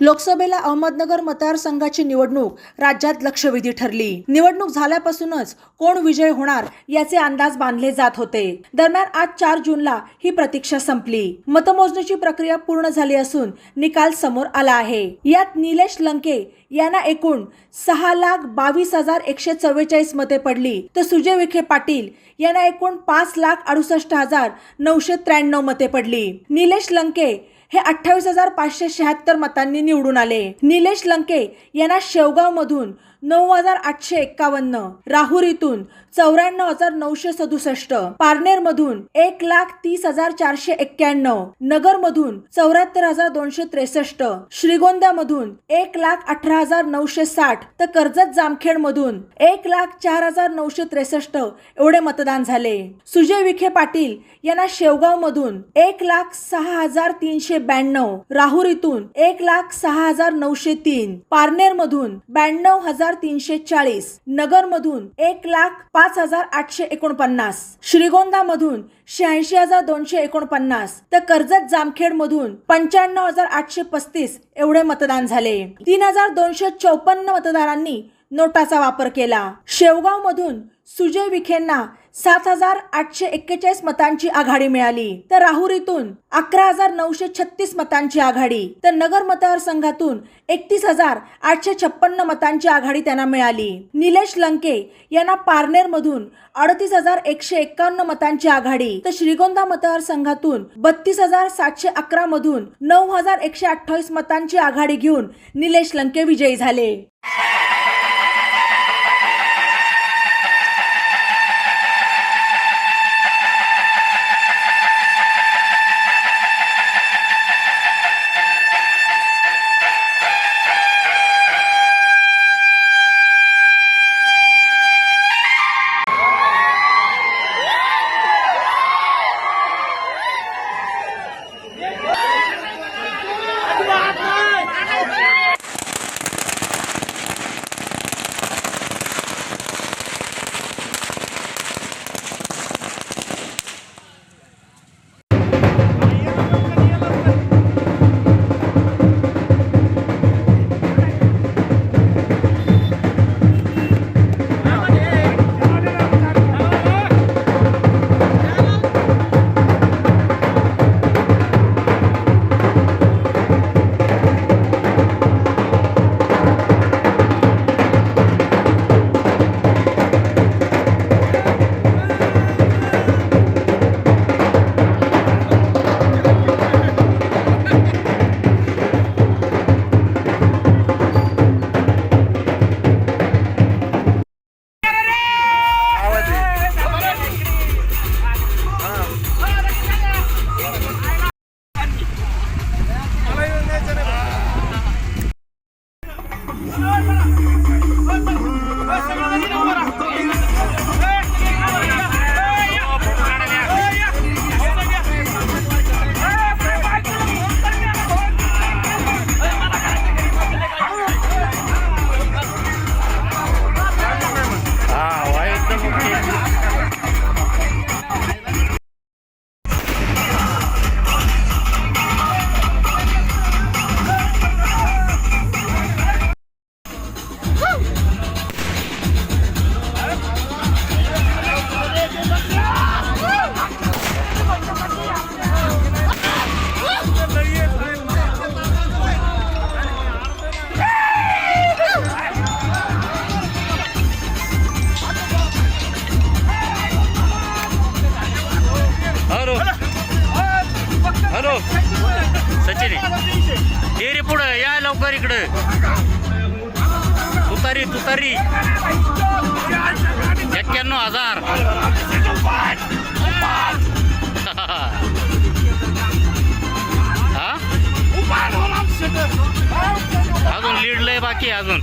लोकसभेला अहमदनगर मतदारसंघाची निवडणूक राज्यात लक्षवेधी ठरली. निवडणूक झाल्यापासूनच कोण विजय होणार याचे अंदाज बांधले जात होते. दरम्यान आज चार जूनला ही प्रतीक्षा संपली. मतमोजणीची प्रक्रिया पूर्ण झाली असून निकाल समोर आला आहे. यात निलेश लंके यांना एकूण सहा लाख बावीस हजार एकशे चव्वेचाळीस मते पडली. तर सुजय विखे पाटील यांना एकूण पाच लाख अडुसष्ट हजार नऊशे त्र्याण्णव मते पडली. निलेश लंके हे अठ्ठावीस हजार पाचशे शहात्तर मतांनी निवडून आले. निलेश लंके यांना शेवगाव मधून नऊ हजार आठशे एक्कावन्न राहुरीतून चौऱ्याण्णव हजार नऊशे सदुसष्ट पारनेर मधून एक लाख तीस हजार चारशे एक्क्याण्णव नगर मधून चौऱ्याहत्तर हजार दोनशे त्रेसष्ट श्रीगोंदा मधून एक लाख अठरा हजार नऊशे साठ तर कर्जत जामखेड मधून एक लाख चार हजार नऊशे त्रेसष्ट एवढे मतदान झाले. सुजय विखे पाटील यांना शेवगाव मधून एक लाख सहा हजार तीनशे ब्याण्णव राहुरीतून एक लाख सहा हजार नऊशे तीन पारनेर मधून ब्याण्णव हजार तीनशे चाळीस नगर मधून एक लाख पाच हजार आठशे एकोणपन्नास श्रीगोंदा मधून शहाऐंशी हजार दोनशे एकोणपन्नास तर कर्जत जामखेड मधून पंच्याण्णव हजार आठशे पस्तीस एवढे मतदान झाले. तीन हजार दोनशे चौपन्न मतदारांनी नोटाचा वापर केला. शेवगाव मधून सुजय विखेंना सात हजार आठशे एक्केचाळीस मतांची आघाडी मिळाली. तर राहुरीतून अकरा हजार नऊशे छत्तीस मतांची आघाडी. तर नगर मतदारसंघातून एकतीस हजार आठशे छप्पन्न मतांची आघाडी त्यांना मिळाली. निलेश लंके यांना पारनेर मधून अडतीस हजार एकशे एक्कावन्न मतांची आघाडी. तर श्रीगोंदा मतदारसंघातून बत्तीस हजार सातशे अकरा मधून नऊ हजार एकशे अठ्ठावीस मतांची आघाडी घेऊन निलेश लंके विजयी झाले. हॅलो. सचिन ये. रे पुढं या लवकर इकडं. तुतारी तुतारी. एक्क्याण्णव हजार. हा? अजून लीड लय बाकी आहे अजून.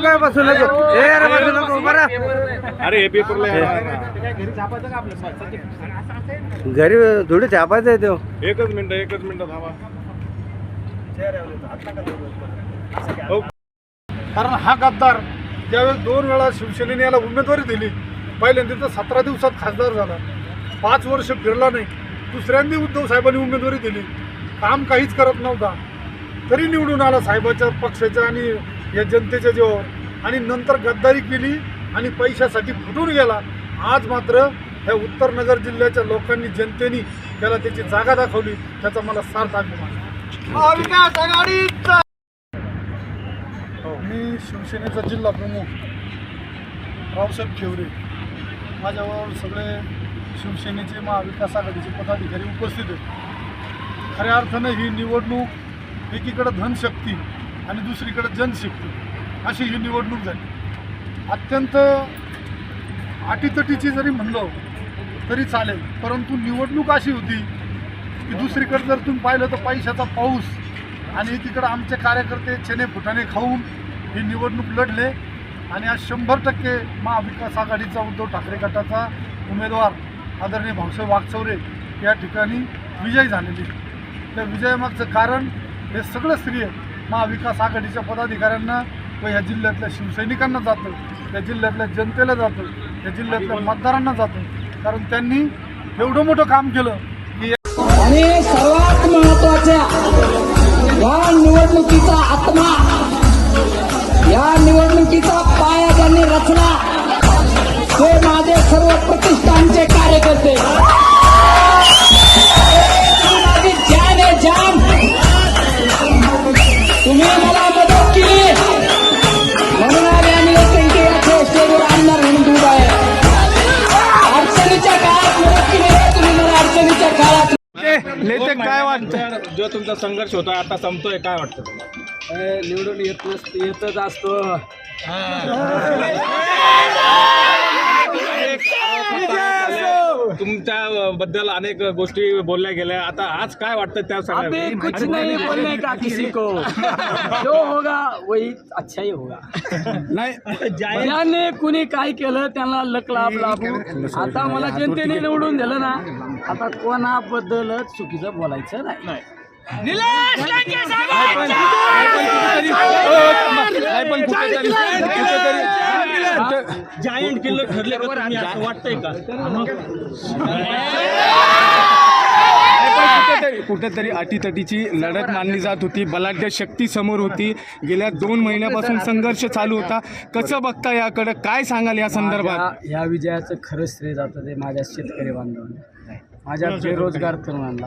नको बसू नको. ए रे बसू नको राहा. अरे हे पेपरला घरी थोडी छापायचं आहे तो. एकच मिनिट एकच मिनिट थांबा. हो. कारण हा गद्दार ज्यावेळेस दोन वेळा शिवसेनेने याला उमेदवारी दिली पहिल्यांदा तर सतरा दिवसात खासदार झाला. पाच वर्ष फिरला नाही. दुसऱ्यांदा उद्धव साहेबांनी उमेदवारी दिली. काम काहीच करत नव्हता. तरी निवडून आला साहेबाच्या पक्षाच्या आणि या जनतेच्या जीवावर. आणि नंतर गद्दारी केली आणि पैशासाठी फुटून गेला. आज मात्र ह्या उत्तरनगर जिल्ह्याच्या लोकांनी जनतेने त्याला त्याची जागा दाखवली. त्याचा मला सार्थ अभिमान. हो, मी शिवसेनेचा जिल्हा प्रमुख रावसाहेब ठेवरे. माझ्यावर सगळे शिवसेनेचे महाविकास आघाडीचे पदाधिकारी उपस्थित आहेत. खऱ्या अर्थानं ही निवडणूक एकीकडे धनशक्ती आणि दुसरीकडे जनशक्ती. अशी ही निवडणूक झाली. अत्यंत अटीतटीची जरी म्हणलं तरी चालेल परंतु निवडणूक अशी होती की दुसरीकडे जर तुम्ही पाहिलं तर पैशाचा पाऊस आणि तिकडं आमचे कार्यकर्ते चेने फुटाने खाऊन ही निवडणूक लढले आणि आज शंभर टक्के महाविकास आघाडीचा उद्धव ठाकरे गटाचा उमेदवार आदरणीय भाऊसाहेब वागचौरे या ठिकाणी विजयी झालेली. त्या विजयामागचं कारण हे सगळं श्रेय महाविकास आघाडीच्या पदाधिकाऱ्यांना व ह्या जिल्ह्यातल्या शिवसैनिकांना जातं या जिल्ह्यातल्या जनतेला जातं या जिल्ह्यातल्या मतदारांना जातं. कारण त्यांनी एवढं मोठं काम केलं की आणि सर्वात महत्त्वाच्या या निवडणुकीचा आत्मा या निवडणुकीचा पाया त्यांनी रचला ते माझे सर्व प्रतिष्ठानचे कार्यकर्ते. नेते काय वाटतं? जो तुमचा संघर्ष होता आता संपतोय काय वाटतं तुम्हाला? निवडून येत येतच असतो. तुमच्या बद्दल अनेक गोष्टी बोलल्या गेल्या. आता आज काय वाटतं त्या अभी कुछ नहीं बोलने का किसी को। जो होगा वही अच्छा ही होगा। ज्याने कुणी काय केलं त्यांना लक लाभ लाभू. आता मला जनतेने निवडून दिलं ना आता कोणाबद्दलच चुकीचं बोलायचं नाही. निलेश लंके जायंट किल्ले ठरले का तुम्ही असं वाटतंय का? कुठेतरी अटीतटीची लढत मानली जात होती. बलाढ्य शक्ती समोर होती. गेल्या दोन महिन्यापासून संघर्ष चालू होता. कसं बघता याकडे? काय सांगाल या संदर्भात? या विजयाचं खरं श्रेय जातं ते माझ्या शेतकरी बांधवांना. माझ्या बेरोजगार तरुणांना.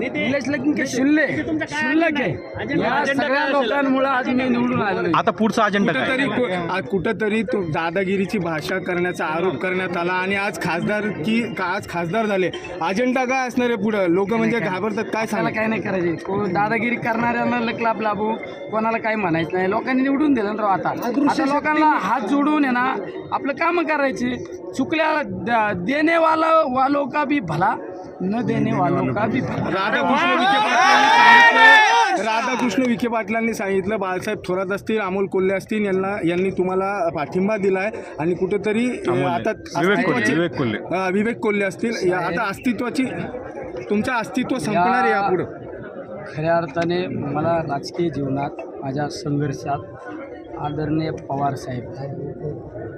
निलेश लंके शून्य शुल्लक आहे? या सगळ्या लोकांमुळे आज मी निवडून आलो आता पुढचा अजेंडा कुठेतरी कु- आ- कुठेतरी तो दादागिरीची भाषा करण्याचा आरोप करण्यात आला आणि आज खासदार की का- आज खासदार झाले. अजेंडा काय असणार आहे पुढं? लोक म्हणजे घाबरतात काय त्याला सांगा काय नाही करायचे. कोण दादागिरी करणाऱ्यांना लकलाप लाभू कोणाला काही म्हणायचं नाही. लोकांनी निवडून दिलं ना राव आता. आता लोकांना हात जोडून आहे ना आपलं काम करायचे. चुकल्या द- देणे वाला वालों का भी भला. न देणे वालों. का भी राधाकृष्ण विखे पाटलांनी सांगितलं. राधाकृष्ण विखे पाटलांनी सांगितलं बाळासाहेब थोरात असतील अमोल कोल्हे असतील यांना यांनी तुम्हाला पाठिंबा दिलाय आणि कुठेतरी आता विवेक कोल्हे. विवेक कोल्हे. असतील. या आता अस्तित्वाची तुमचं अस्तित्व संपणार आहे यापुढं. खऱ्या अर्थाने मला राजकीय जीवनात माझ्या संघर्षात आदरणीय पवार साहेब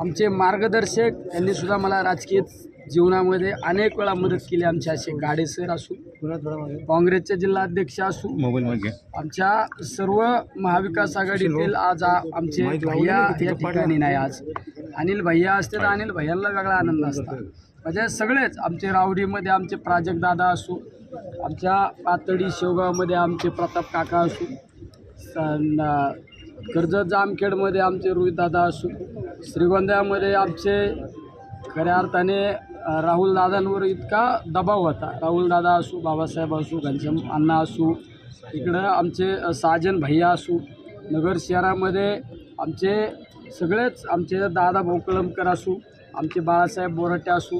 आमचे मार्गदर्शक यांनी सुद्धा मला राजकीय जीवनामध्ये अनेक वेळा मदत केली आमचे असे गाडे सर असू काँग्रेसचे जिल्हा अध्यक्ष असू आमच्या सर्व महाविकास आघाडीतील आज आमचे भैया या ठिकाणी नाही आज. अनिल भैया असते तर अनिल भैयांना वेगळा आनंद असता. म्हणजे सगळेच आमचे रावडीमध्ये आमचे प्राजक्त दादा असू आमच्या पातळी शेवगावमध्ये आमचे प्रताप काका असू कर्जत जामखेडमध्ये आमचे रोहितदादा सु असू श्रीगोंद्यामध्ये आमचे खऱ्या अर्थाने राहुल दादांवर इतका दबाव होता. राहुल दादा असू बाबासाहेब असू घनश्याम अण्णा असू इकडं आमचे साजन भैया असू नगर शहरामध्ये आमचे सगळेच आमचे दादा भोकळमकर असू आमचे बाळासाहेब बोराटे असू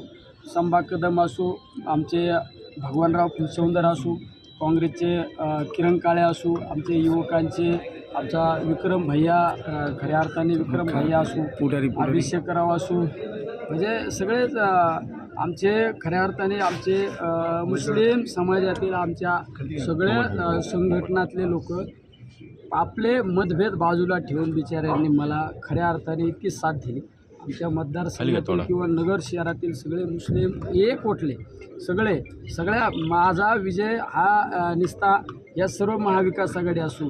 संभा कदम असू आमचे भगवानराव फुलसौंदर असू काँग्रेसचे किरण काळे असू आमचे युवकांचे आमचा विक्रम भैया खऱ्या अर्थाने विक्रम भैया असू पुढारी अभिषेकराव असू म्हणजे सगळेच आमचे खऱ्या अर्थाने आमचे मुस्लिम समाजातील आमच्या सगळ्या संघटनातले लोक आपले मतभेद बाजूला ठेवून बिचाऱ्यांनी मला खऱ्या अर्थाने इतकी साथ दिली. आमच्या मतदारसंघातील किंवा नगर शहरातील सगळे मुस्लिम एक वटले सगळे सगळ्या माझा विजय हा निस्ता या सर्व महाविकास आघाडी असू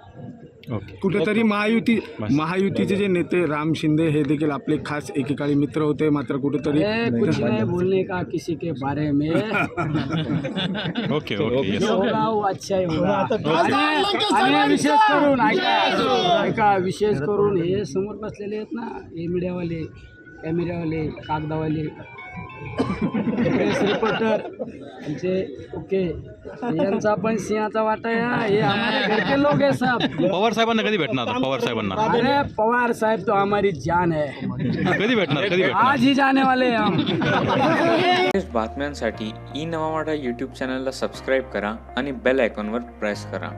कुठेतरी महायुती महायुतीचे जे नेते राम शिंदे हे देखील आपले खास एकेकाळी मित्र होते मात्र कुठेतरी ए, कुछ नहीं बोलने का किसी के बारे में ओके ओके जो होगा वो अच्छा ही होगा। आणि आणि विशेष करून ऐका ऐका विशेष करून हे समोर बसलेले आहेत ना हे मीडियावाले. कॅमेऱ्यावाले कागदावाले. प्रेस रिपोर्टर आमचे ओके. यांचा पण सिंहाचा वाटा आहे. हे हमारे घर के लोग है सब पवार साहेबांना कधी भेटणार? आता पवार साहेबांना. अरे पवार साहब तो हमारी जान है कधी भेटणार? कधी भेटणार? आज ही जाने वाले हैं हम. लेटेस्ट बातम्यांसाठी ई नवा मराठा यूट्यूब चॅनलला सबस्क्राईब करा आणि बेल आयकॉनवर प्रेस करा.